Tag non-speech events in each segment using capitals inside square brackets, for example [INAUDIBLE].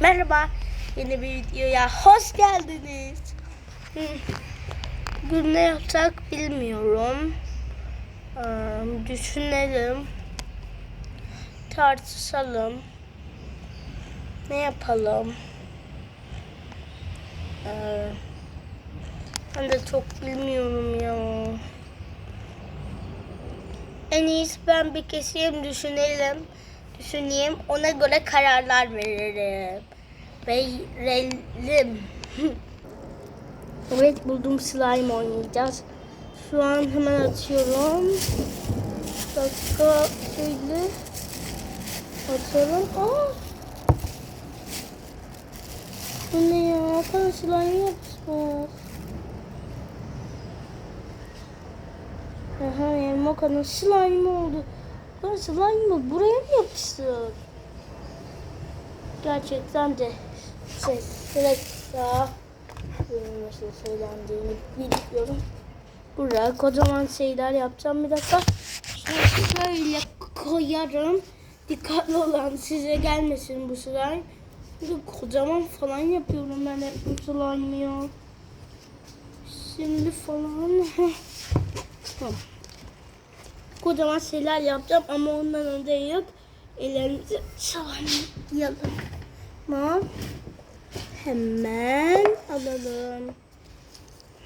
Merhaba, yeni bir videoya hoş geldiniz. Bugün ne yapsak bilmiyorum. Düşünelim. Tartışalım. Ne yapalım? Ee, ben de çok bilmiyorum ya. En iyisi ben bir keseyim düşünelim. Düşüneyim ona göre kararlar veririm. Verelim. [LAUGHS] evet buldum slime oynayacağız. Şu an hemen açıyorum. Bir dakika şöyle atalım. Aa! Bu ne ya? Hakan slime yapmış. Aha elma kanı slime oldu. Ben slime'ı buraya mı yapıştır? Gerçekten de şey direkt daha nasıl söylendiğini biliyorum. Buraya kocaman şeyler yapacağım bir dakika. Şunu şöyle koyarım. Dikkatli olan size gelmesin bu slime. De kocaman falan yapıyorum ben hep bu slime'ı ya. Şimdi falan. [LAUGHS] tamam kocaman şeyler yapacağım ama ondan önce yok. Ellerimizi çalmayalım. Tamam. Hemen alalım.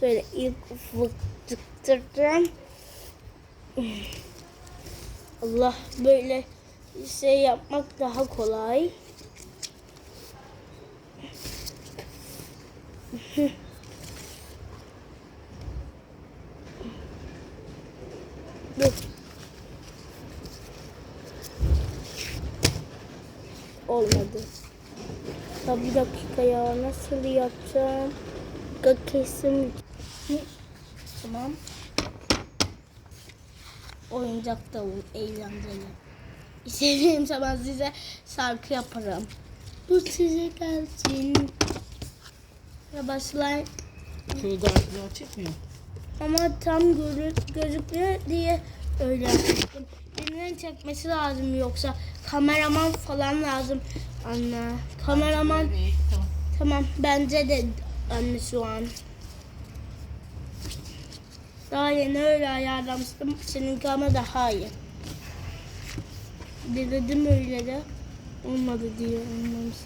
Şöyle ilk fıktırdım. Allah böyle şey yapmak daha kolay. Dur. Olmadı. Ya bir dakika ya nasıl yapacağım? Dakika kesin. Tamam. Oyuncak da eğlenceli. İstediğim zaman size şarkı yaparım. Bu size gelsin. Ya başlayın. Şurada arkada açık mı? Ama tam görü gözükmüyor diye öyle yaptım. Birinin çekmesi lazım yoksa kameraman falan lazım anne. Kameraman tamam. tamam bence de anne şu an. Daha yeni öyle ayarlamıştım. Seninki ama daha iyi. Denedim öyle de. Olmadı diye olmamış.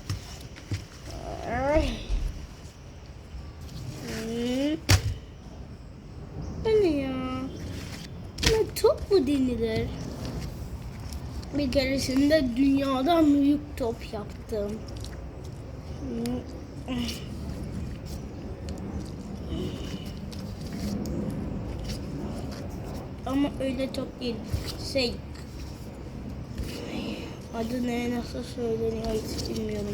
Bu ne ya? Buna top mu denilir? Bir keresinde dünyadan büyük top yaptım. Ama öyle top değil. Şey. Adı ne nasıl söyleniyor hiç bilmiyorum.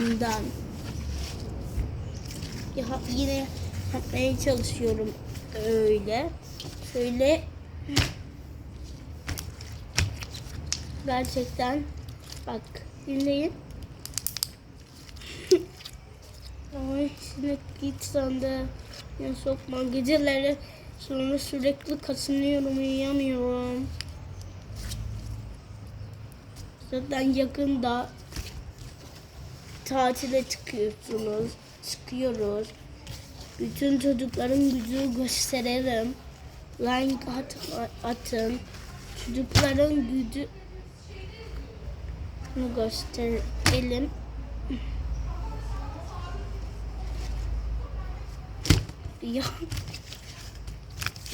Bundan. Ya, yine yapmaya çalışıyorum öyle. Şöyle gerçekten bak dinleyin. [LAUGHS] Ay sinek git sen de ya sokma geceleri sonra sürekli kaşınıyorum uyuyamıyorum. Zaten yakında tatile çıkıyorsunuz. Çıkıyoruz. Bütün çocukların gücü gösterelim. Like at, atın. Çocukların gücü gösterelim. Ya,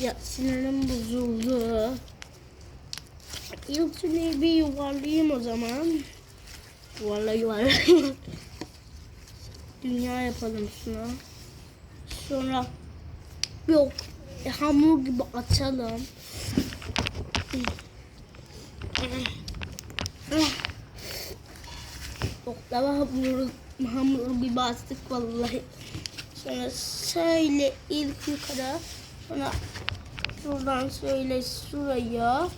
ya sinirim bozuldu. İlk şunu bir yuvarlayayım o zaman. Yuvarla yuvarla. [LAUGHS] Dünya yapalım şuna. Sonra yok hamur gibi açalım. Oklava hamuru, gibi açtık vallahi. Sonra şöyle ilk yukarı sonra şuradan şöyle şuraya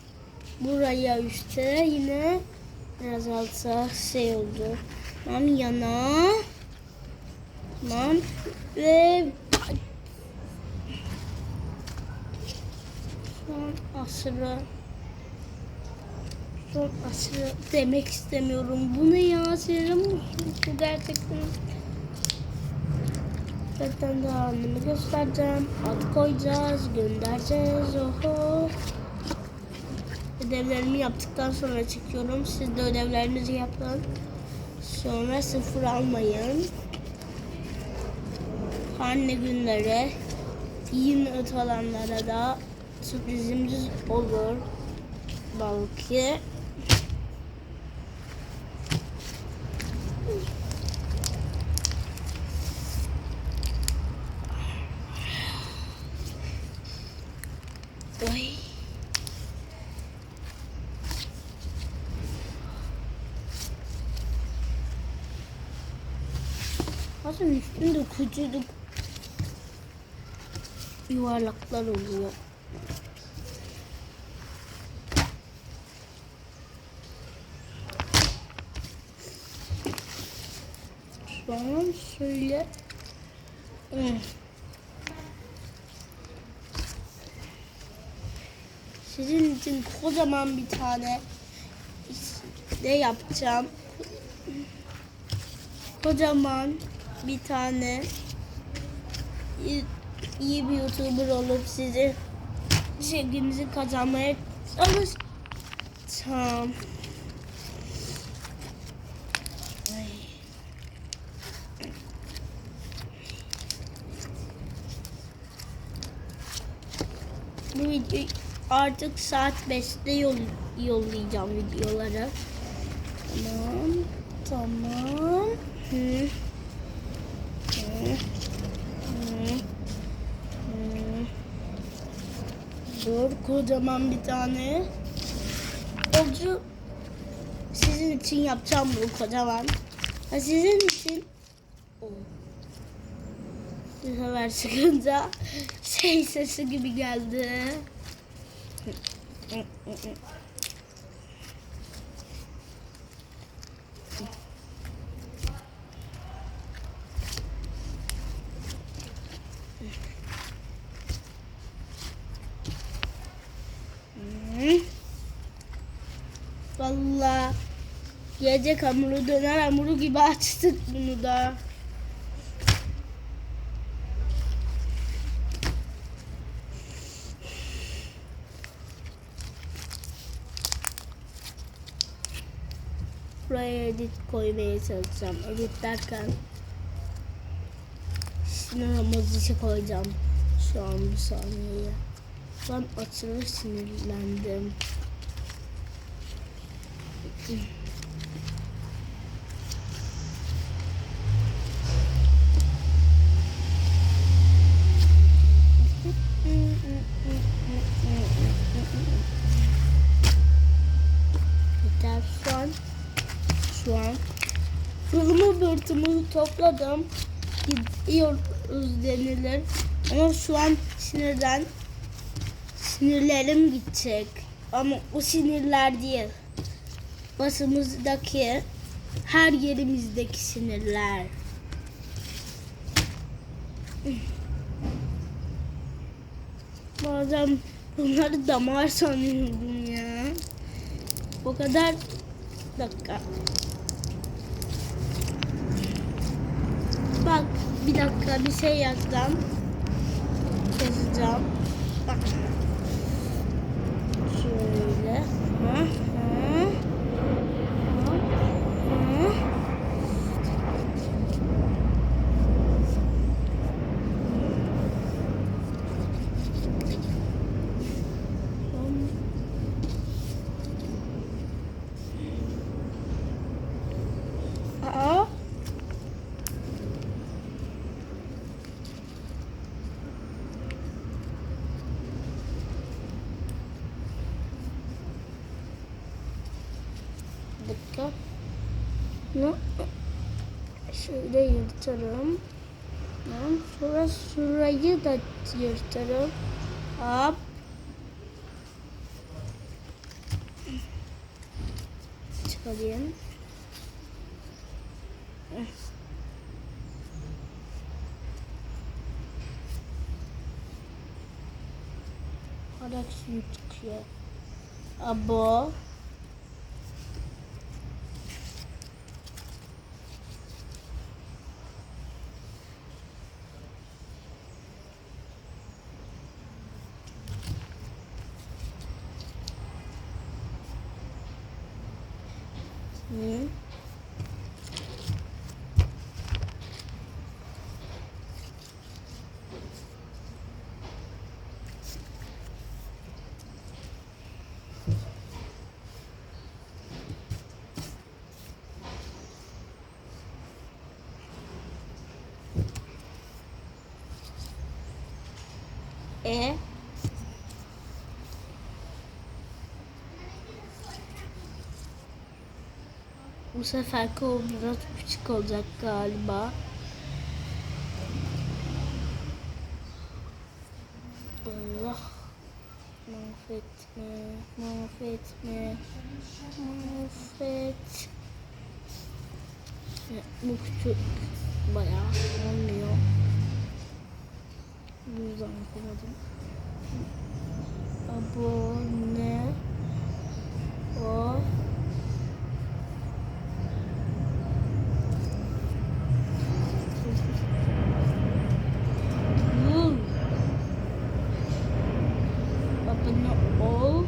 buraya üstte yine biraz alta şey oldu. Tamam yana tamam ve an asırı Son aşırı demek istemiyorum. Bu ne ya? Serum bu gerçekten. Zaten daha annemi göstereceğim. Ad koyacağız, göndereceğiz. Oho. Ödevlerimi yaptıktan sonra çekiyorum. Siz de ödevlerinizi yapın. Sonra sıfır almayın. Anne günleri iyi not alanlara da sürprizimiz olur. Belki. Bazen üstünde küçücük yuvarlaklar oluyor. An şöyle Hmm. sizin için kocaman bir tane ne yapacağım? Kocaman bir tane iyi, bir YouTuber olup sizi sevginizi kazanmaya çalışacağım. Bu videoyu artık saat 5'te yol, yollayacağım videoları. Tamam. Tamam. Hı. Dur kocaman bir tane. Olcu sizin için yapacağım bu kocaman. Ha, sizin için bir sefer çıkınca [LAUGHS] şey sesi gibi geldi. Hı. Vallahi yiyecek hamuru döner hamuru gibi açtık bunu da. Buraya edit koymaya çalışacağım. Edit derken sinir emojisi koyacağım şu an bir saniyeye. Ben aşırı sinirlendim. Yeter şu an. Şu an. Pılımı bırtımı topladım. Gidiyoruz denilir. Ama şu an sinirden sinirlerim gidecek. Ama o sinirler değil. Basımızdaki her yerimizdeki sinirler. Bazen bunları damar sanıyordum ya. O kadar dakika. Bak bir dakika bir şey yazdım. Yazacağım. Bak. Şöyle. Hı hı. Hı hı. Aa. Bir dakika. Bunu şöyle yırtarım. Sonra şurayı da yırtarım. Hop. Çıkarayım. Arak suyu çıkıyor. Abo. Hı. Bu seferki o biraz küçük olacak galiba. Allah mahvetme, mahvetme, mahvet. Bu küçük bayağı olmuyor. Bu yüzden yapamadım. Abone ol. Woo. Abone ol.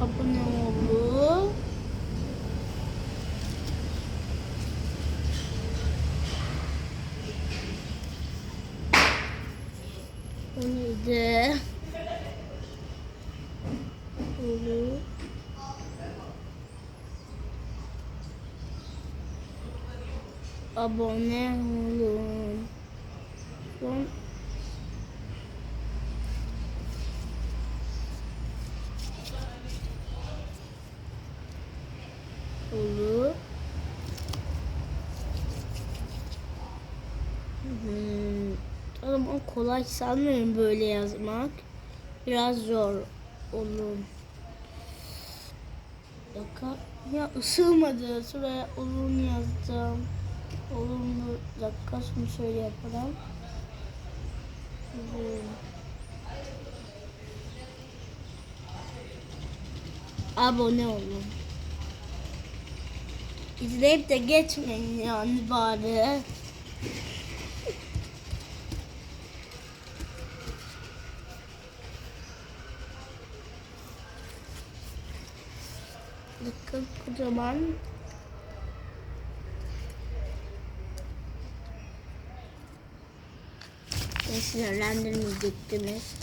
Abone ol. O neydi? Olur. Abone olun. Son olur. Hmm. Ama kolay sanmıyorum böyle yazmak. Biraz zor olur. Dakika. Ya ısılmadı. Şuraya olumlu yazacağım. Olumlu. Bir dakika şunu şöyle yapalım. Abone olun. İzleyip de geçmeyin yani bari. Bakın kocaman. Beni sinirlendirmeyecektiniz.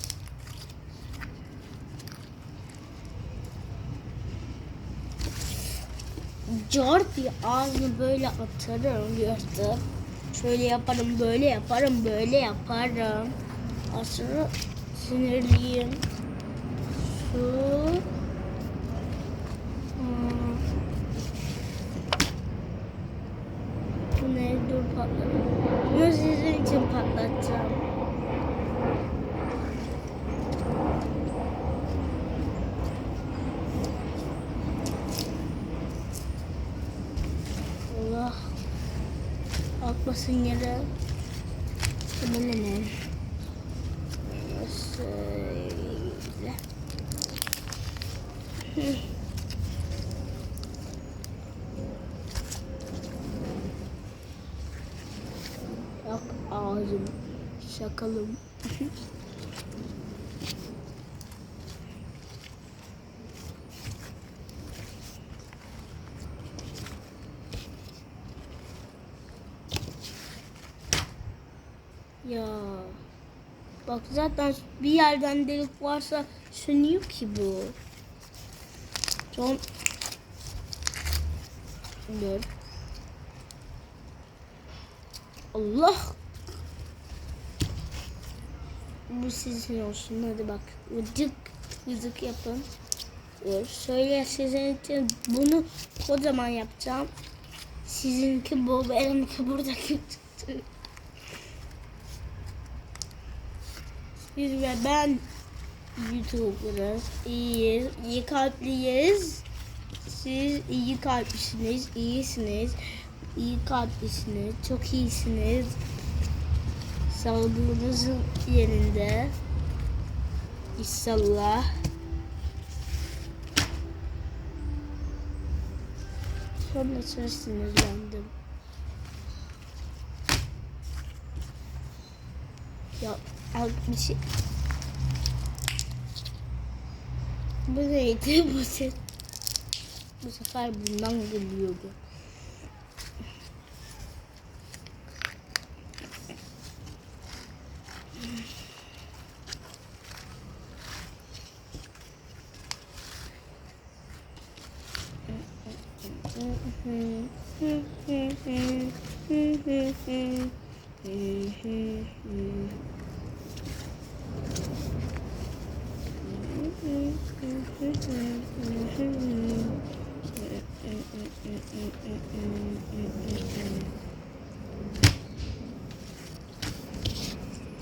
Cart diye ağzını böyle atarım yırtıp. Şöyle yaparım, böyle yaparım, böyle yaparım. Aslında sinirliyim. Şu Hmm. Bu ne? Dur patladı. Bunu sizin için patlatacağım. Allah. Atmasın yere. Böyle ne? Şöyle. Hı. Yok ağzım. Şakalım. Ya. Bak zaten bir yerden delik varsa sönüyor ki bu. Son. Dur. Allah. Bu sizin olsun. Hadi bak. Vıcık vıcık yapın. Dur. Şöyle sizin için bunu kocaman yapacağım. Sizinki bu. Benimki burada Siz ve ben YouTuber'ız. İyiyiz. İyi kalpliyiz. Siz iyi kalplisiniz. iyisiniz. İyi kalplisiniz. Çok iyisiniz. Sağlığınız yerinde. İnşallah. Sonra çok sinirlendim. Yap al bir şey. Bu neydi bu ses? Bu sefer bundan geliyordu.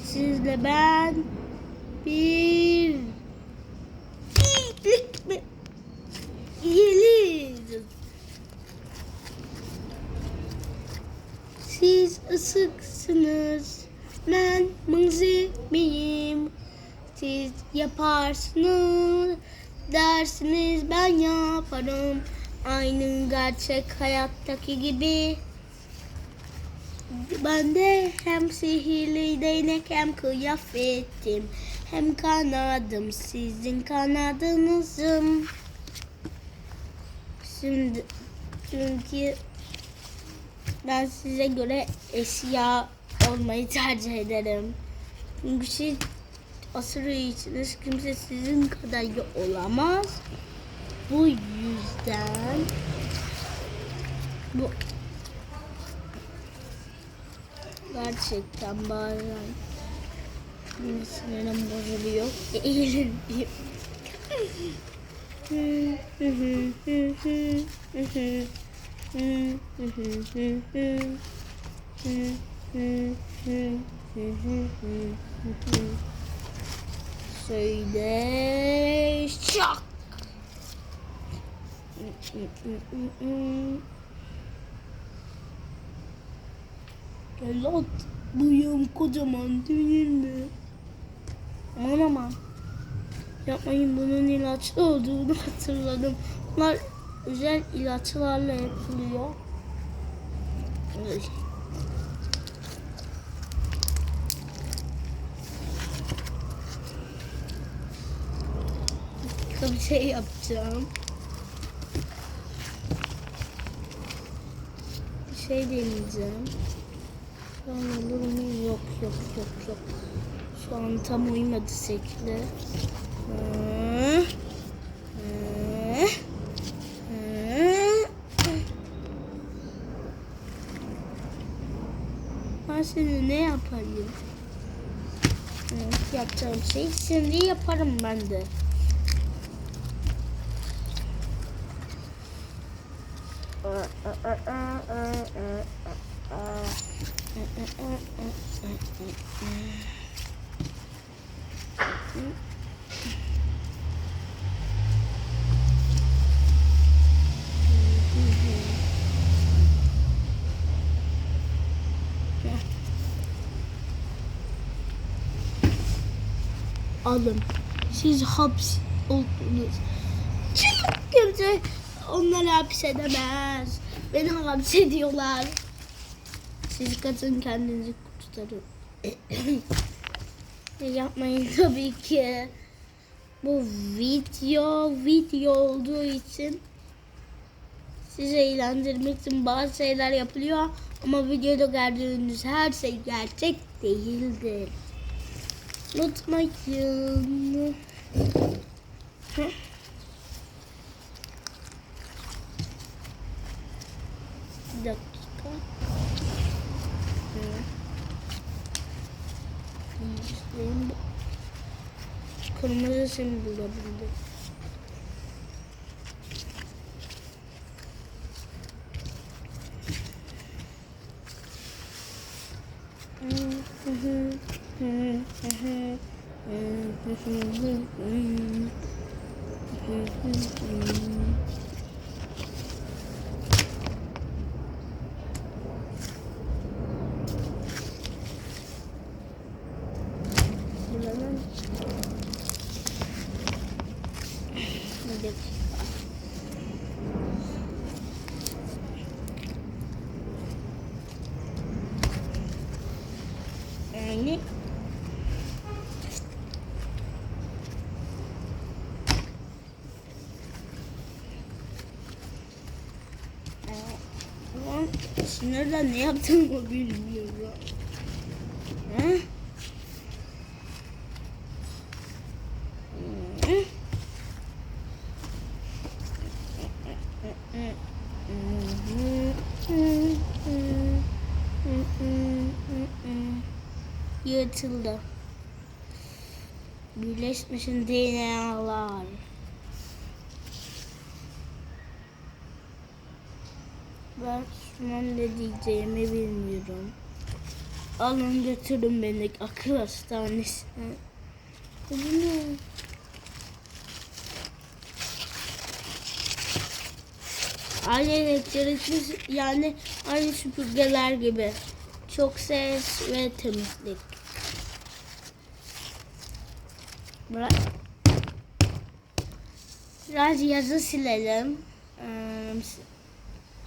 Sizle ben bir yaparsınız. Dersiniz ben yaparım. Aynı gerçek hayattaki gibi. Ben de hem sihirli değnek hem kıyafetim. Hem kanadım sizin kanadınızım. Şimdi çünkü ben size göre eşya olmayı tercih ederim. Çünkü siz aşırı iyisiniz. Kimse sizin kadar iyi olamaz. Bu yüzden bu gerçekten bazen benim sinirim bozuluyor. [LAUGHS] Eğilemiyor. [LAUGHS] Söyle şak. Evlat bıyığım kocaman değil mi? Aman aman. Yapmayın bunun ilaçlı olduğunu hatırladım. Bunlar özel ilaçlarla yapılıyor. Ay. Başka bir şey yapacağım. Bir şey deneyeceğim. Şu an olur mu? Yok yok yok yok. Şu an tam uymadı şekli. Hı. Hı. Ben şimdi ne yapayım? Evet, yapacağım şey şimdi yaparım ben de. Alın. Siz haps oldunuz. Kimse onları hapsedemez. Beni hapsediyorlar. Siz katın kendinizi kurtarın. [CLEARS THROAT] Yapmayın [LAUGHS] tabii ki. Bu video video olduğu için sizi eğlendirmek için bazı şeyler yapılıyor ama videoda gördüğünüz her şey gerçek değildir. Unutmayın. Hı. kırmızı simbolü bulduk. Mm-hmm. Sinirden ne yaptığımı bilmiyorum. Hı? Yırtıldı. Birleşmişin DNA'lar. Ben an ne diyeceğimi bilmiyorum. Alın götürün beni akıl hastanesine. Ne? Aynı elektrikli yani aynı süpürgeler gibi. Çok ses ve temizlik. Biraz, biraz yazı silelim. Ee,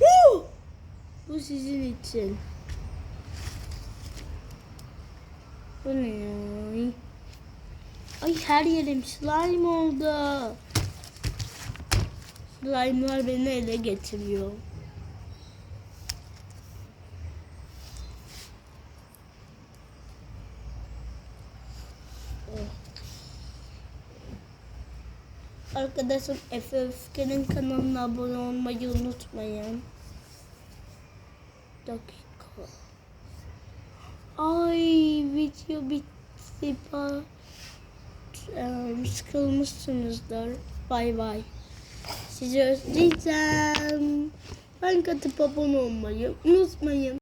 Huh! Bu sizin için. Bu ne ya? Ay her yerim slime oldu. Slime'lar beni ele getiriyor. Arkadaşım Efe Öfke'nin kanalına abone olmayı unutmayın. Dakika. Ay video bitti. Sıkılmışsınızdır. Bay bay. Sizi özleyeceğim. Ben katıp abone olmayı unutmayın.